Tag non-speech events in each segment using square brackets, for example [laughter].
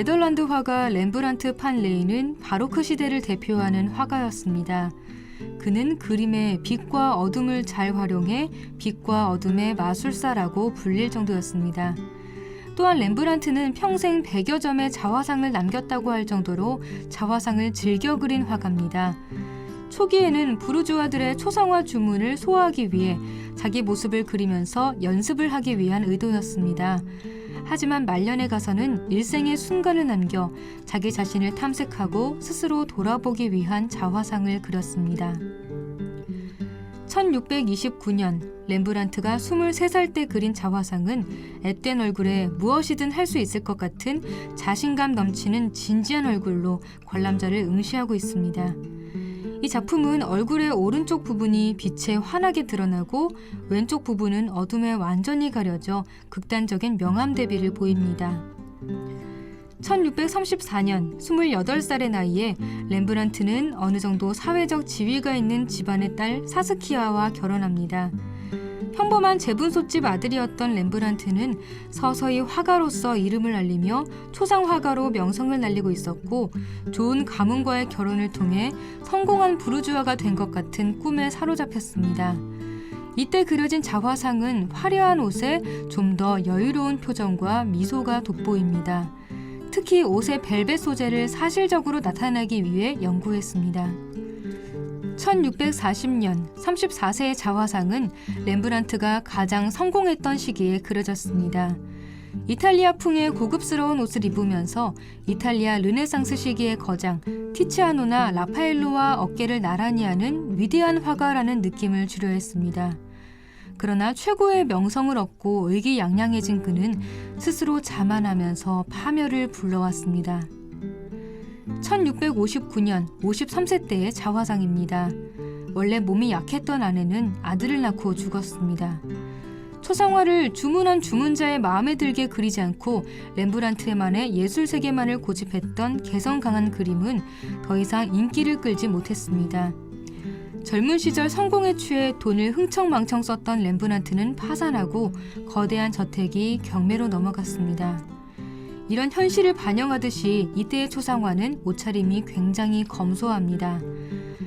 네덜란드 화가 렘브란트 판 레이는 바로크 시대를 대표하는 화가였습니다. 그는 그림의 빛과 어둠을 잘 활용해 빛과 어둠의 마술사라고 불릴 정도였습니다. 또한 렘브란트는 평생 100여 점의 자화상을 남겼다고 할 정도로 자화상을 즐겨 그린 화가입니다. 초기에는 부르주아들의 초상화 주문을 소화하기 위해 자기 모습을 그리면서 연습을 하기 위한 의도였습니다. 하지만 말년에 가서는 일생의 순간을 남겨 자기 자신을 탐색하고 스스로 돌아보기 위한 자화상을 그렸습니다. 1629년 렘브란트가 23살 때 그린 자화상은 앳된 얼굴에 무엇이든 할 수 있을 것 같은 자신감 넘치는 진지한 얼굴로 관람자를 응시하고 있습니다. 이 작품은 얼굴의 오른쪽 부분이 빛에 환하게 드러나고 왼쪽 부분은 어둠에 완전히 가려져 극단적인 명암 대비를 보입니다. 1634년 28살의 나이에 렘브란트는 어느 정도 사회적 지위가 있는 집안의 딸 사스키아와 결혼합니다. 평범한 재분소집 아들이었던 렘브란트는 서서히 화가로서 이름을 알리며 초상 화가로 명성을 날리고 있었고 좋은 가문과의 결혼을 통해 성공한 부르주아가 된 것 같은 꿈에 사로잡혔습니다. 이때 그려진 자화상은 화려한 옷에 좀 더 여유로운 표정과 미소가 돋보입니다. 특히 옷의 벨벳 소재를 사실적으로 나타내기 위해 연구했습니다. 1640년 34세의 자화상은 렘브란트가 가장 성공했던 시기에 그려졌습니다. 이탈리아 풍의 고급스러운 옷을 입으면서 이탈리아 르네상스 시기의 거장 티치아노나 라파엘로와 어깨를 나란히 하는 위대한 화가라는 느낌을 주려 했습니다. 그러나 최고의 명성을 얻고 의기양양해진 그는 스스로 자만하면서 파멸을 불러왔습니다. 1659년 53세 때의 자화상입니다. 원래 몸이 약했던 아내는 아들을 낳고 죽었습니다. 초상화를 주문한 주문자의 마음에 들게 그리지 않고 렘브란트만의 예술 세계만을 고집했던 개성 강한 그림은 더 이상 인기를 끌지 못했습니다. 젊은 시절 성공에 취해 돈을 흥청망청 썼던 렘브란트는 파산하고 거대한 저택이 경매로 넘어갔습니다. 이런 현실을 반영하듯이 이때의 초상화는 옷차림이 굉장히 검소합니다.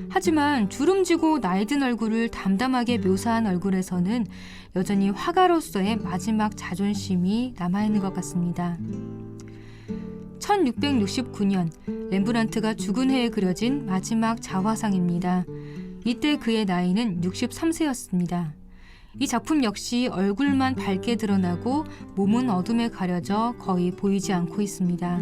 하지만 주름지고 나이든 얼굴을 담담하게 묘사한 얼굴에서는 여전히 화가로서의 마지막 자존심이 남아있는 것 같습니다. 1669년 렘브란트가 죽은 해에 그려진 마지막 자화상입니다. 이때 그의 나이는 63세였습니다. 이 작품 역시 얼굴만 밝게 드러나고 몸은 어둠에 가려져 거의 보이지 않고 있습니다.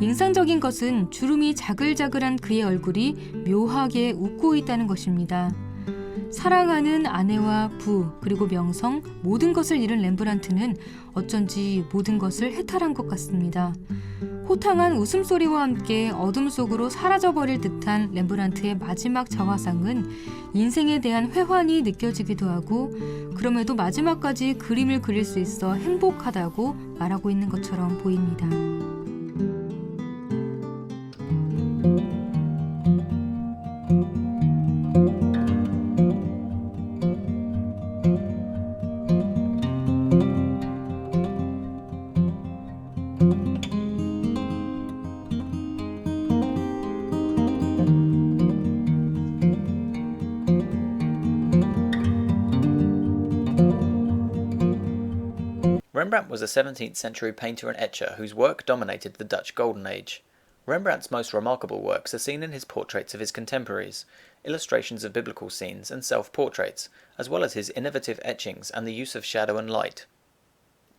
인상적인 것은 주름이 자글자글한 그의 얼굴이 묘하게 웃고 있다는 것입니다. 사랑하는 아내와 부 그리고 명성 모든 것을 잃은 렘브란트는 어쩐지 모든 것을 해탈한 것 같습니다. 호탕한 웃음소리와 함께 어둠 속으로 사라져버릴 듯한 렘브란트의 마지막 자화상은 인생에 대한 회환이 느껴지기도 하고 그럼에도 마지막까지 그림을 그릴 수 있어 행복하다고 말하고 있는 것처럼 보입니다. Rembrandt was a 17th century painter and etcher whose work dominated the Dutch Golden Age. Rembrandt's most remarkable works are seen in his portraits of his contemporaries, illustrations of biblical scenes, and self portraits, as well as his innovative etchings and the use of shadow and light.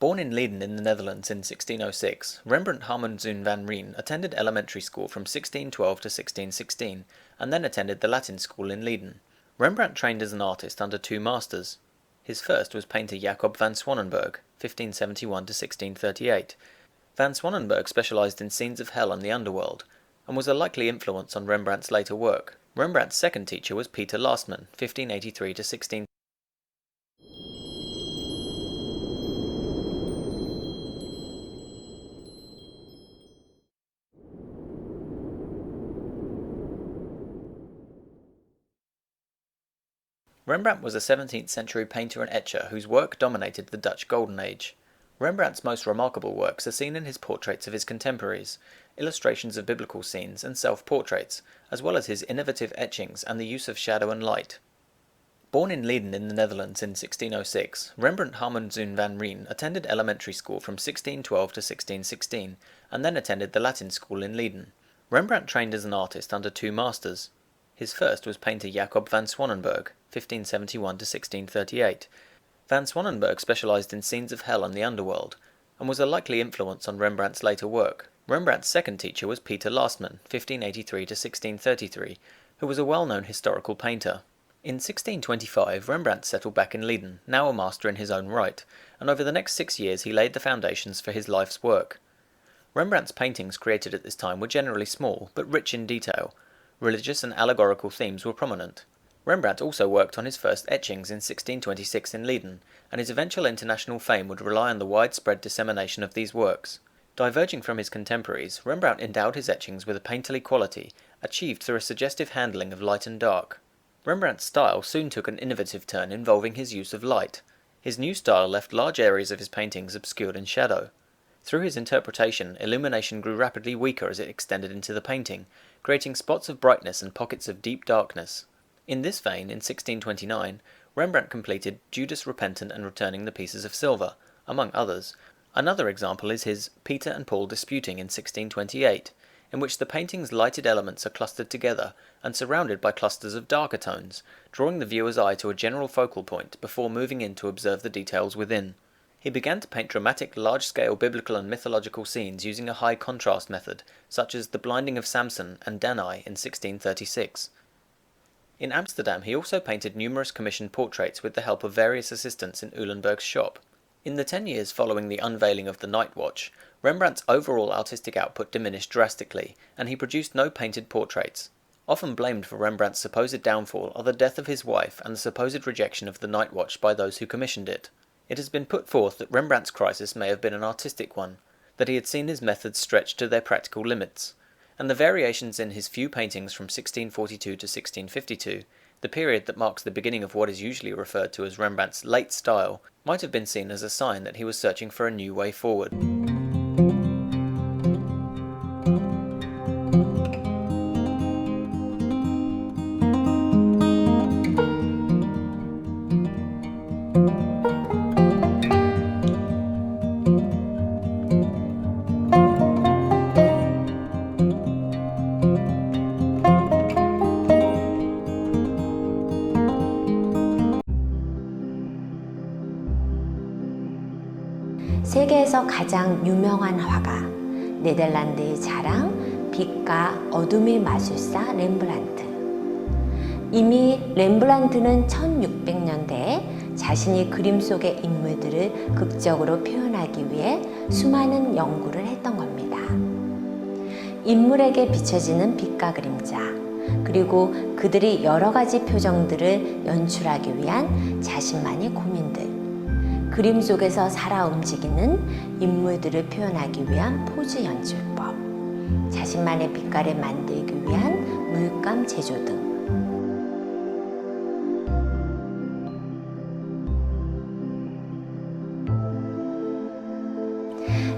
Born in Leiden in the Netherlands in 1606, Rembrandt Harmonszoon van Rijn attended elementary school from 1612 to 1616, and then attended the Latin school in Leiden. Rembrandt trained as an artist under two masters. His first was painter Jacob van Swanenburg, 1571 to 1638. Van Swanenburg specialized in scenes of hell and the underworld, and was a likely influence on Rembrandt's later work. Rembrandt's second teacher was Peter Lastman, 1583 to 16 Rembrandt was a 17th century painter and etcher whose work dominated the Dutch Golden Age. Rembrandt's most remarkable works are seen in his portraits of his contemporaries, illustrations of biblical scenes, and self portraits, as well as his innovative etchings and the use of shadow and light. Born in Leiden in the Netherlands in 1606, Rembrandt Harmonszoon van Rijn attended elementary school from 1612 to 1616, and then attended the Latin school in Leiden. Rembrandt trained as an artist under two masters. His first was painter Jacob van Swanenburg, 1571 to 1638. Van Swanenburg specialized in scenes of hell and the underworld, and was a likely influence on Rembrandt's later work. Rembrandt's second teacher was Peter Lastman, 1583 to 1633, who was a well-known historical painter. In 1625, Rembrandt settled back in Leiden, now a master in his own right, and over the next six years he laid the foundations for his life's work. Rembrandt's paintings created at this time were generally small, but rich in detail. Religious and allegorical themes were prominent. Rembrandt also worked on his first etchings in 1626 in Leiden, and his eventual international fame would rely on the widespread dissemination of these works. Diverging from his contemporaries, Rembrandt endowed his etchings with a painterly quality, achieved through a suggestive handling of light and dark. Rembrandt's style soon took an innovative turn involving his use of light. His new style left large areas of his paintings obscured in shadow. Through his interpretation, illumination grew rapidly weaker as it extended into the painting, creating spots of brightness and pockets of deep darkness. In this vein, in 1629, Rembrandt completed Judas Repentant and Returning the Pieces of Silver, among others. Another example is his Peter and Paul Disputing in 1628, in which the painting's lighted elements are clustered together and surrounded by clusters of darker tones, drawing the viewer's eye to a general focal point before moving in to observe the details within. He began to paint dramatic, large-scale biblical and mythological scenes using a high contrast method, such as The Blinding of Samson and Danae in 1636. In Amsterdam he also painted numerous commissioned portraits with the help of various assistants in Uhlenberg's shop. In the ten years following the unveiling of the Night Watch, Rembrandt's overall artistic output diminished drastically, and he produced no painted portraits. Often blamed for Rembrandt's supposed downfall are the death of his wife and the supposed rejection of the Night Watch by those who commissioned it. It has been put forth that Rembrandt's crisis may have been an artistic one, that he had seen his methods stretched to their practical limits and the variations in his few paintings from 1642 to 1652, the period that marks the beginning of what is usually referred to as Rembrandt's late style, might have been seen as a sign that he was searching for a new way forward. 세계에서 가장 유명한 화가 네덜란드의 자랑 빛과 어둠의 마술사 렘브란트 이미 렘브란트는 1600년대에 자신이 그림 속의 인물들을 극적으로 표현하기 위해 수많은 연구를 했던 겁니다. 인물에게 비춰지는 빛과 그림자, 그리고 그들이 여러 가지 표정들을 연출하기 위한 자신만의 고민들, 그림 속에서 살아 움직이는 인물들을 표현하기 위한 포즈 연출법, 자신만의 빛깔을 만들기 위한 물감 제조 등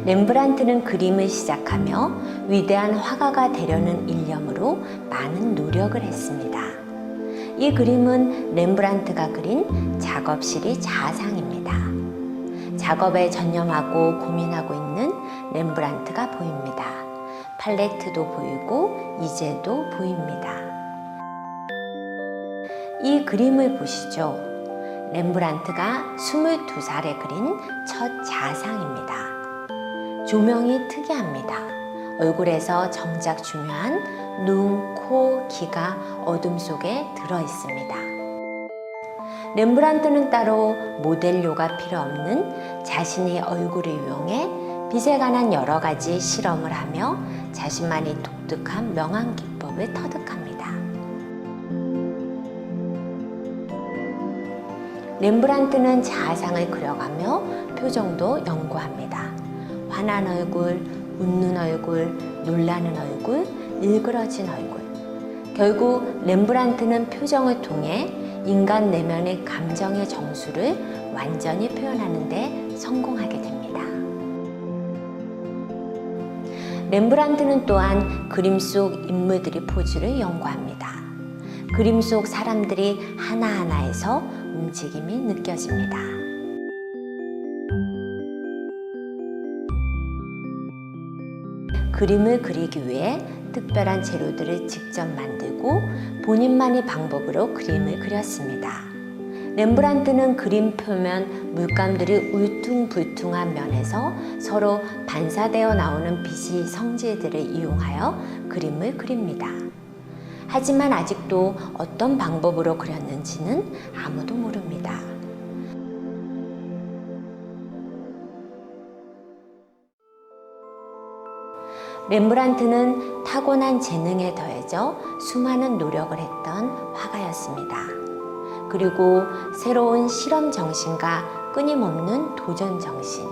렘브란트는 그림을 시작하며 위대한 화가가 되려는 일념으로 많은 노력을 했습니다. 이 그림은 렘브란트가 그린 작업실이 자상입니다. 작업에 전념하고 고민하고 있는 렘브란트가 보입니다. 팔레트도 보이고 이제도 보입니다. 이 그림을 보시죠. 렘브란트가 22살에 그린 첫 자상입니다. 조명이 특이합니다. 얼굴에서 정작 중요한 눈, 코, 귀가 어둠 속에 들어 있습니다. 렘브란트는 따로 모델료가 필요 없는 자신의 얼굴을 이용해 빛에 관한 여러 가지 실험을 하며 자신만의 독특한 명암 기법을 터득합니다. 렘브란트는 자아상을 그려가며 표정도 연구합니다. 화난 얼굴, 웃는 얼굴, 놀라는 얼굴, 일그러진 얼굴. 결국 렘브란트는 표정을 통해 인간 내면의 감정의 정수를 완전히 표현하는데 성공하게 됩니다. 렘브란트는 또한 그림 속 인물들의 포즈를 연구합니다. 그림 속 사람들이 하나하나에서 움직임이 느껴집니다. 그림을 그리기 위해 특별한 재료들을 직접 만들고 본인만의 방법으로 그림을 그렸습니다. 렘브란트는 그림 표면 물감들이 울퉁불퉁한 면에서 서로 반사되어 나오는 빛의 성질들을 이용하여 그림을 그립니다. 하지만 아직도 어떤 방법으로 그렸는지는 아무도 모릅니다. 렘브란트는 타고난 재능에 더해져 수많은 노력을 했던 화가였습니다. 그리고 새로운 실험 정신과 끊임없는 도전 정신.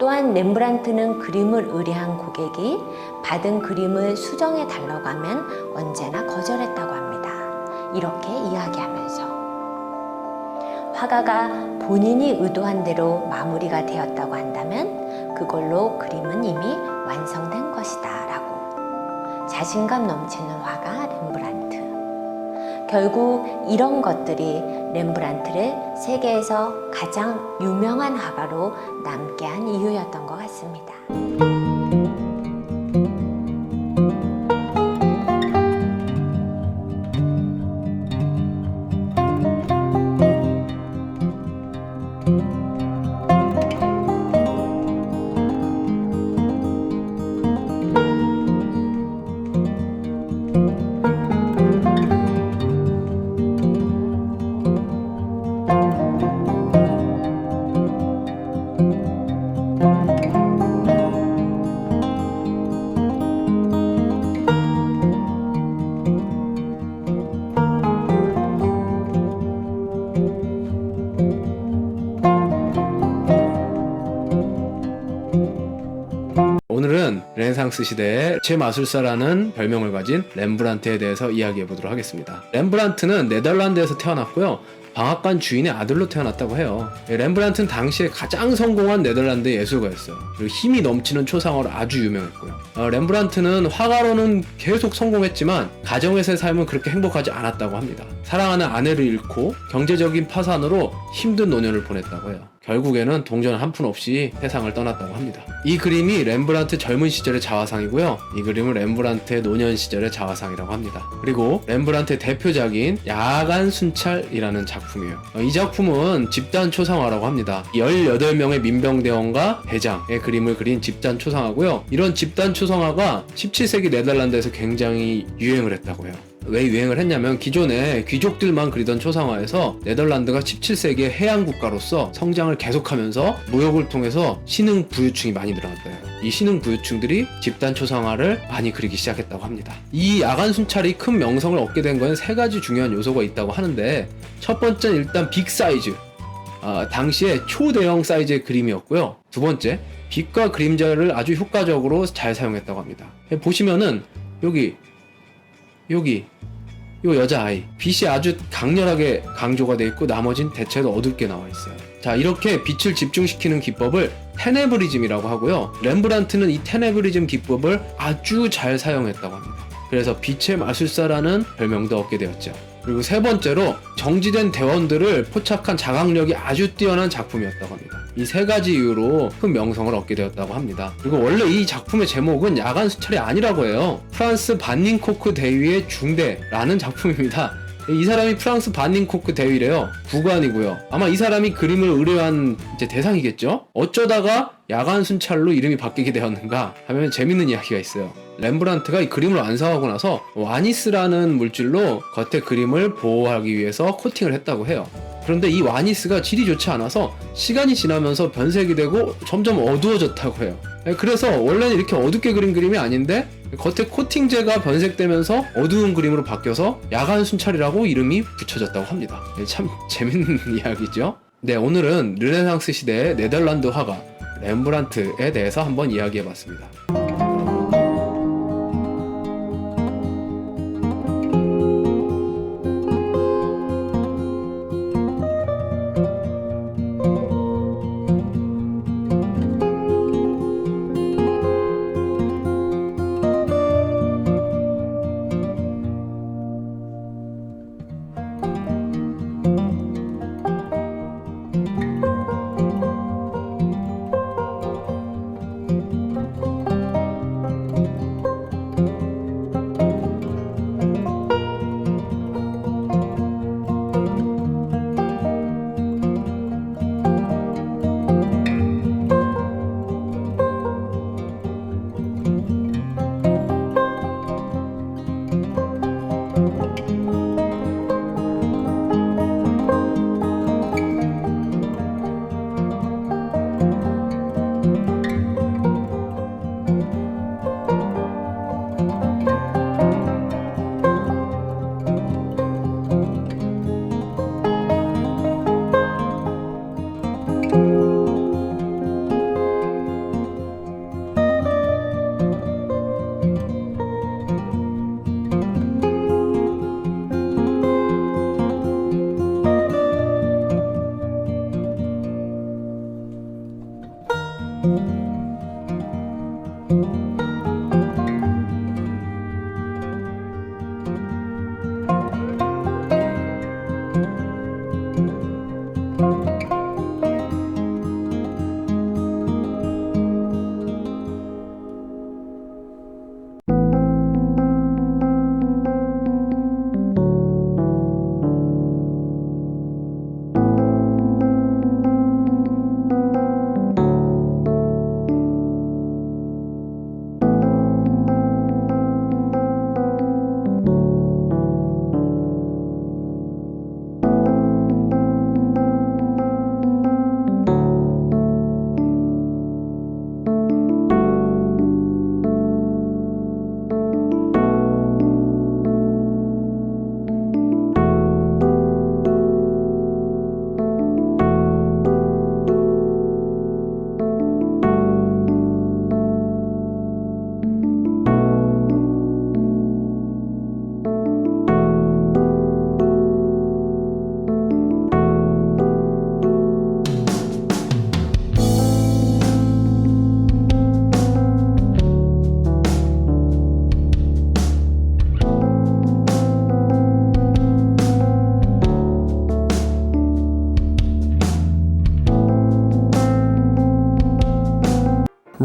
또한 렘브란트는 그림을 의뢰한 고객이 받은 그림을 수정해 달라고 하면 언제나 거절했다고 합니다. 이렇게 이야기하면서 화가가 본인이 의도한 대로 마무리가 되었다고 한다면 그걸로 그림은 이미 완성된 것이다 라고 자신감 넘치는 화가 렘브란트. 결국 이런 것들이 렘브란트를 세계에서 가장 유명한 화가로 남게 한 이유였던 것 같습니다. 르네상스 시대의 제마술사라는 별명을 가진 렘브란트에 대해서 이야기해 보도록 하겠습니다. 렘브란트는 네덜란드에서 태어났고요. 방앗간 주인의 아들로 태어났다고 해요. 렘브란트는 당시에 가장 성공한 네덜란드 예술가였어요. 그리고 힘이 넘치는 초상화로 아주 유명했고요. 어, 렘브란트는 화가로는 계속 성공했지만 가정에서의 삶은 그렇게 행복하지 않았다고 합니다. 사랑하는 아내를 잃고 경제적인 파산으로 힘든 노년을 보냈다고 해요. 결국에는 동전 한 푼 없이 세상을 떠났다고 합니다. 이 그림이 렘브란트 젊은 시절의 자화상이고요. 이 그림은 렘브란트의 노년 시절의 자화상이라고 합니다. 그리고 렘브란트의 대표작인 야간 순찰이라는 작품이에요. 어, 이 작품은 집단 초상화라고 합니다. 18명의 민병대원과 대장의 그림을 그린 집단 초상화고요. 이런 집단 초상화가 17세기 네덜란드에서 굉장히 유행을 했다고 해요. 왜 유행을 했냐면 기존에 귀족들만 그리던 초상화에서 네덜란드가 17세기의 해양 국가로서 성장을 계속하면서 무역을 통해서 신흥 부유층이 많이 늘어났대요. 이 신흥 부유층들이 집단 초상화를 많이 그리기 시작했다고 합니다. 이 야간 순찰이 큰 명성을 얻게 된 건 세 가지 중요한 요소가 있다고 하는데 첫 번째는 일단 빅 사이즈. 아, 당시에 초대형 사이즈의 그림이었고요. 두 번째, 빛과 그림자를 아주 효과적으로 잘 사용했다고 합니다. 보시면은 여기 여기 요 여자아이 빛이 아주 강렬하게 강조가 돼 있고 나머진 대체로 어둡게 나와 있어요. 자 이렇게 빛을 집중시키는 기법을 테네브리즘이라고 하고요. 렘브란트는 이 테네브리즘 기법을 아주 잘 사용했다고 합니다. 그래서 빛의 마술사라는 별명도 얻게 되었죠. 그리고 세 번째로 정지된 대원들을 포착한 자각력이 아주 뛰어난 작품이었다고 합니다. 이 세 가지 이유로 큰 명성을 얻게 되었다고 합니다. 그리고 원래 이 작품의 제목은 야간 수찰이 아니라고 해요. 프랑스 반닝코크 대위의 중대라는 작품입니다. 이 사람이 프랑스 반닝코크 대위래요. 구관이고요. 아마 이 사람이 그림을 의뢰한 이제 대상이겠죠? 어쩌다가 야간 순찰로 이름이 바뀌게 되었는가 하면 재밌는 이야기가 있어요. 렘브란트가 이 그림을 완성하고 나서 와니스라는 물질로 겉에 그림을 보호하기 위해서 코팅을 했다고 해요. 그런데 이 와니스가 질이 좋지 않아서 시간이 지나면서 변색이 되고 점점 어두워졌다고 해요. 네, 그래서 원래는 이렇게 어둡게 그린 그림이 아닌데 겉에 코팅제가 변색되면서 어두운 그림으로 바뀌어서 야간 순찰이라고 이름이 붙여졌다고 합니다. 네, 참 [laughs] 재밌는 [laughs] 이야기죠. 네, 오늘은 르네상스 시대의 네덜란드 화가 렘브란트에 대해서 한번 이야기해 봤습니다.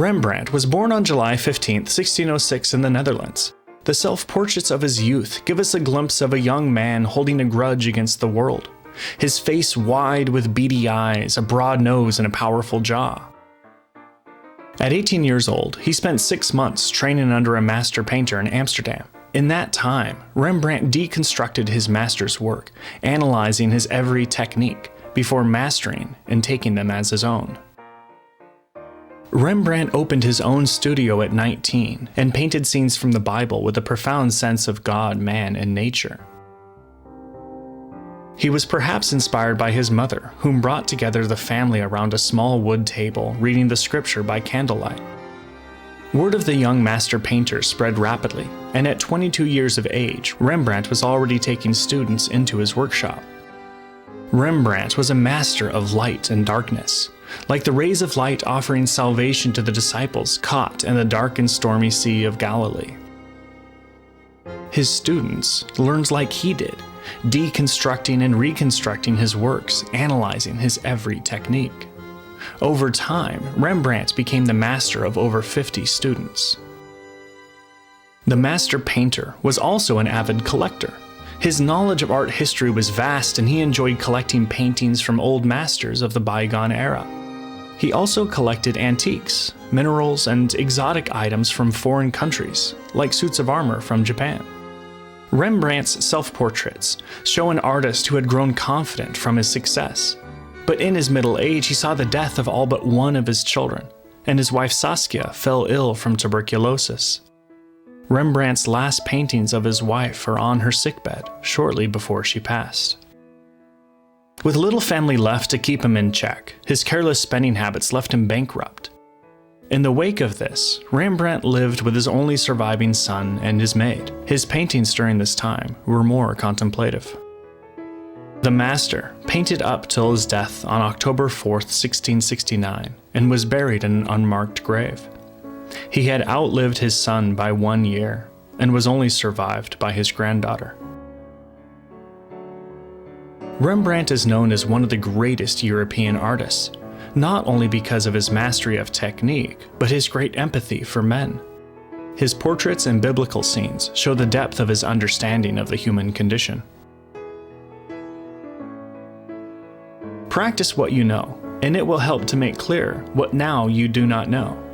Rembrandt was born on July 15, 1606, in the Netherlands. The self portraits of his youth give us a glimpse of a young man holding a grudge against the world, his face wide with beady eyes, a broad nose, and a powerful jaw. At 18 years old, he spent six months training under a master painter in Amsterdam. In that time, Rembrandt deconstructed his master's work, analyzing his every technique before mastering and taking them as his own. Rembrandt opened his own studio at 19 and painted scenes from the Bible with a profound sense of God, man, and nature. He was perhaps inspired by his mother, whom brought together the family around a small wood table, reading the scripture by candlelight. Word of the young master painter spread rapidly, and at 22 years of age, Rembrandt was already taking students into his workshop. Rembrandt was a master of light and darkness, like the rays of light offering salvation to the disciples caught in the dark and stormy Sea of Galilee. His students learned like he did, deconstructing and reconstructing his works, analyzing his every technique. Over time, Rembrandt became the master of over 50 students. The master painter was also an avid collector. His knowledge of art history was vast, and he enjoyed collecting paintings from old masters of the bygone era. He also collected antiques, minerals, and exotic items from foreign countries, like suits of armor from Japan. Rembrandt's self portraits show an artist who had grown confident from his success. But in his middle age, he saw the death of all but one of his children, and his wife Saskia fell ill from tuberculosis. Rembrandt's last paintings of his wife are on her sickbed shortly before she passed. With little family left to keep him in check, his careless spending habits left him bankrupt. In the wake of this, Rembrandt lived with his only surviving son and his maid. His paintings during this time were more contemplative. The master painted up till his death on October 4th, 1669, and was buried in an unmarked grave. He had outlived his son by one year and was only survived by his granddaughter. Rembrandt is known as one of the greatest European artists, not only because of his mastery of technique, but his great empathy for men. His portraits and biblical scenes show the depth of his understanding of the human condition. Practice what you know, and it will help to make clear what now you do not know.